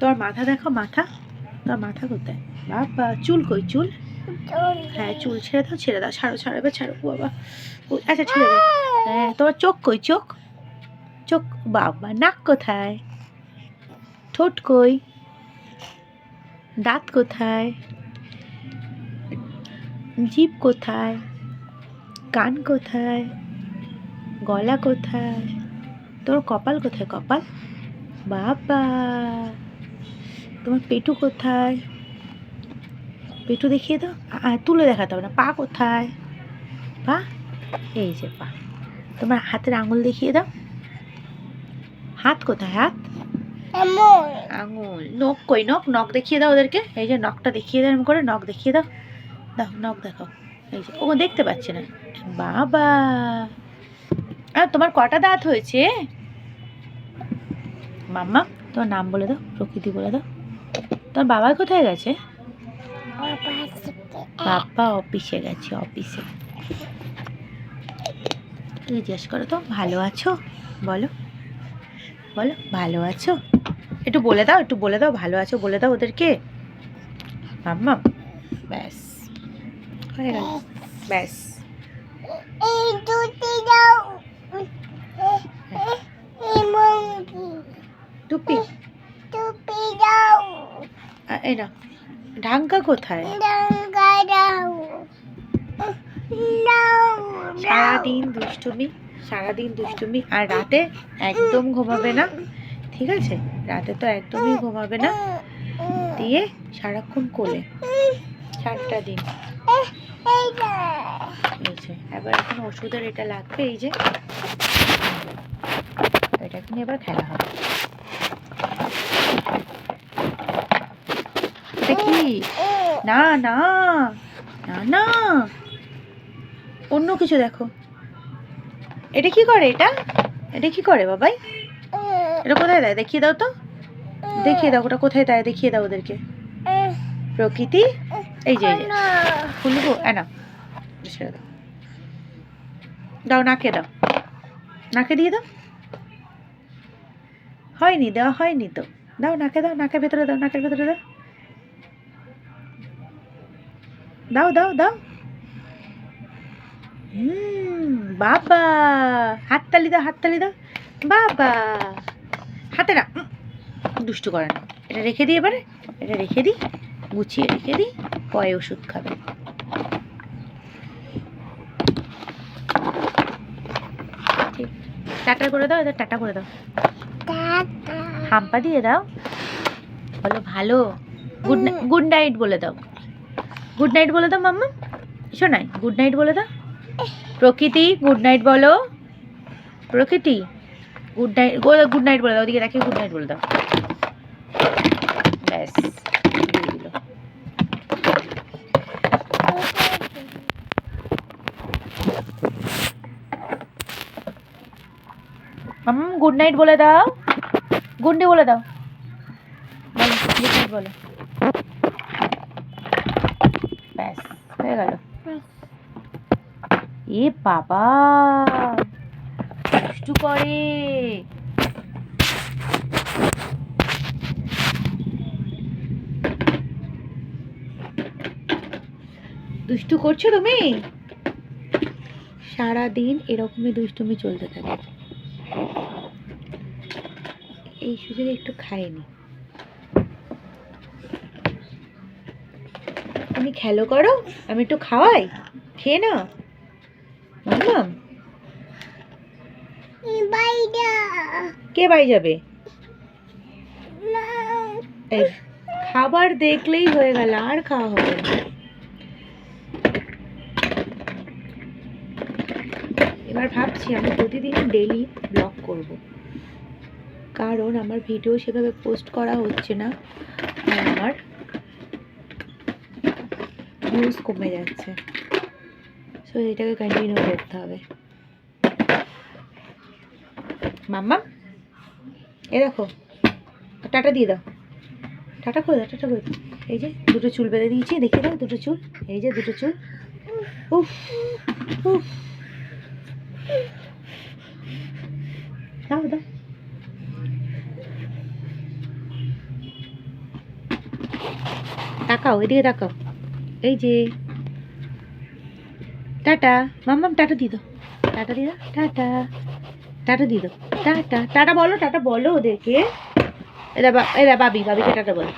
তোর মাথা দেখো, মাথা? তোর মাথা কোথায়? বাবা, চুল কই, চুল? হ্যাঁ চুল ছেড়ে দাও ছেড়ে দাও, ছাড়ো ছাড়ো, এবার ছাড়ো বাবা। আচ্ছা ছেড়ে দাও। হ্যাঁ তোমার চোখ কই, চোখ? চোখ, বাবা, নাক কোথায়? ঠোঁট কই? দাঁত কোথায়? জিভ কোথায়? কান কোথায়? গলা কোথায়? তোর কপাল কোথায়, কপাল? বাবা। তোমার পেটু কোথায়? পেটু দেখিয়ে দাও। তুলে দেখাতে হবে না। পা কোথায়? পা? এই যে পা। তোমার হাতের আঙুল দেখিয়ে দাও। হাত কোথায়? হাত? আঙুল। নখ কই? নখ? নখ দেখিয়ে দাও ওদেরকে। এই যে নখটা দেখিয়ে দাও করে নখ দেখিয়ে দাও। দাও নখ দেখাও এই যে ও দেখতে পাচ্ছে না। বাবা! আর তোমার কটা দাঁত হয়েছে? মাম্মা তোমার নাম বলে দাও প্রকৃতি বলে দাও। তোমার বাবা কোথায় গেছে? বাবা অফিসে গেছে অফিসে। জিজ্ঞেস করো তো ভালো আছো? বলো। বলো ভালো আছো? একটু বলে দাও একটু বলে দাও ভালো আছো বলে দাও ওদেরকে। মাম্মা ব্যাস। হয়ে গেল। ব্যাস। টুপি এই না ঢাঙ্কা কোথায়? সারাদিন দুষ্টুমি সারাদিন দুষ্টুমি, আর রাতে একদম ঘুমাবে না। ঠিক আছে? রাতে তো একদমই ঘুমাবে না। দিয়ে সারাক্ষণ কোলে। সাতটা দিন। এই যে, এবার এখন ওষুধের এটা লাগবে, এই যে। এটা নিয়ে এবার খেলা হবে এটা কি না না না না। অন্য কিছু দেখো। এটা কি করে এটা? এটা কি করে বাবাই? এটা কোথায় দেয়? দেখিয়ে দাও তো। দেখিয়ে দাও, ওটা কোথায় দেয়? দেখিয়ে দাও ওদেরকে। প্রকৃতি? এই যে খুলবো না দাও। দাও, নাকে দাও। নাকে দিয়ে দাও। হয়নি, দেওয়া হয়নি তো। দাও, নাকে দাও, নাকের ভেতরে দাও, নাকের ভেতরে দাও। দাও দাও দাও। হুম বাবা। হাততালি দাও হাততালি দাও। বাবা। হাতে না দুষ্টু করে না। এটা রেখে দিই এবারে। এটা রেখে দিই গুছিয়ে রেখে দিই পরে ওষুধ খাবে। টাটা করে দাও এদের টাটা করে দাও। হাম্পা দিয়ে দাও। বলো ভালো। গুড গুড নাইট বলে দাও। গুড নাইট বলে দাও, মাম্মা। শোনাই গুড নাইট বলে দাও। প্রকৃতি গুড নাইট বলো। প্রকৃতি গুড নাইট গুড নাইট বলে দাও, ওদিকে দেখে গুড নাইট বলে দাও। ব্যাস গুড নাইট বলে দাও। গুন্ডি বলে দাও। গুড নাইট বলো ব্যাস হয়ে গেল। এ বাবা দুষ্টু করে। দুষ্টু করছ তুমি? সারা দিন এরকমই দুষ্টুমি চলতে থাকে। এই সুযোগে একটু খাইনি তুমি খেলো করো আমি একটু খাওয়াই খেয়ে নাও। মাম্মাম কে বাড়ি যাবে? খাবার দেখলেই হয়ে গেল আর খাওয়া হবে না। এবার ভাবছি আমি প্রতিদিন ডেলি ব্লগ করব। কারণ আমার ভিডিও সেভাবে পোস্ট করা হচ্ছে না আমার ভিউজ কমে যাচ্ছে। সো এটাকে কন্টিনিউ করতে হবে। মাম্মা এ দেখো, টাটা দিয়ে দাও। টাটা করে দাও, টাটা করে দাও। এই যে, দুটো চুল বেঁধে দিয়েছি, দেখিয়ে দাও, দুটো চুল। এই যে, দুটো চুল। উফ উফ। দাও দাও। তাকাও, এদিকে তাকাও। এই যে, টাটা, মাম্মাম টাটা দিদ টাটা দিদা টাটা টাটা দিদ টাটা টাটা বলো টাটা বলো ওদেরকে। এরা এরা বাবি, বাবিকে টাটা বলো।